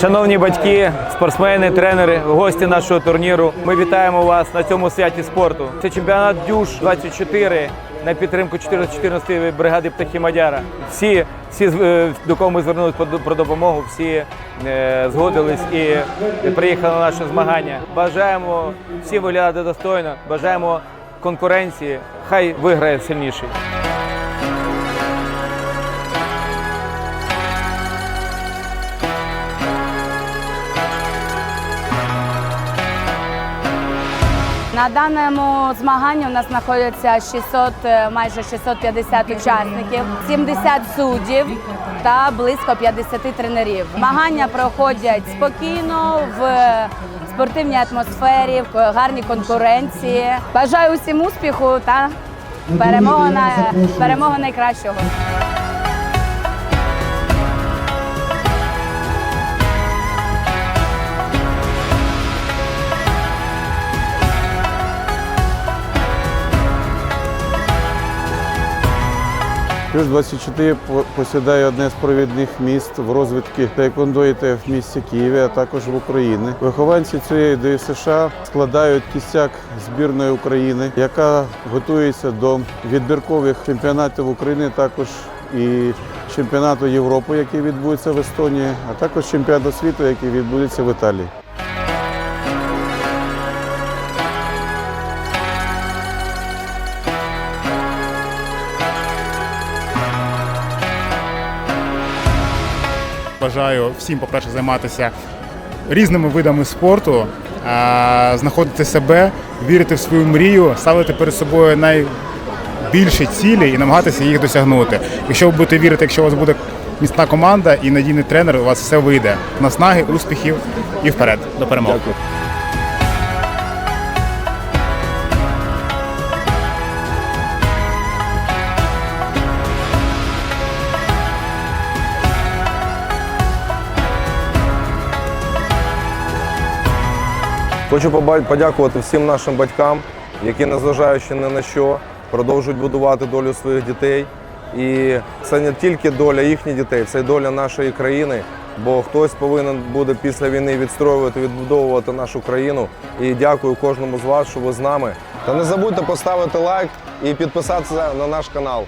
Шановні батьки, спортсмени, тренери, гості нашого турніру. Ми вітаємо вас на цьому святі спорту. Це чемпіонат Дюш 24 на підтримку 14-ї бригади птахи Мадяра. Всі, всі е, до кого ми звернулися про допомогу, всі е, згодились і приїхали на наше змагання. Бажаємо всім виглядати достойно, бажаємо конкуренції. Хай виграє сильніший. На даному змаганні у нас знаходяться 600, е, майже 650 учасників, 70 суддів та близько 50 тренерів. Змагання проходять спокійно в спортивній атмосфері, в гарній конкуренції. Бажаю усім успіху та перемоги найкращого. Плюс 24 посідає одне з провідних міст в розвитку тейквондо і в місті Києві, а також в Україні. Вихованці цієї ДСШ складають кістяк збірної України, яка готується до відбіркових чемпіонатів України, також і чемпіонату Європи, який відбудеться в Естонії, а також чемпіонату світу, який відбудеться в Італії. Бажаю всім, по-перше, займатися різними видами спорту, знаходити себе, вірити в свою мрію, ставити перед собою найбільші цілі і намагатися їх досягнути. Якщо ви будете вірити, якщо у вас буде міцна команда і надійний тренер, у вас все вийде. Наснаги, успіхів і вперед до перемоги. Хочу подякувати всім нашим батькам, які, незважаючи ні на що, продовжують будувати долю своїх дітей. І це не тільки доля їхніх дітей, це й доля нашої країни. Бо хтось повинен буде після війни відстроювати, відбудовувати нашу країну. І дякую кожному з вас, що ви з нами. Та не забудьте поставити лайк і підписатися на наш канал.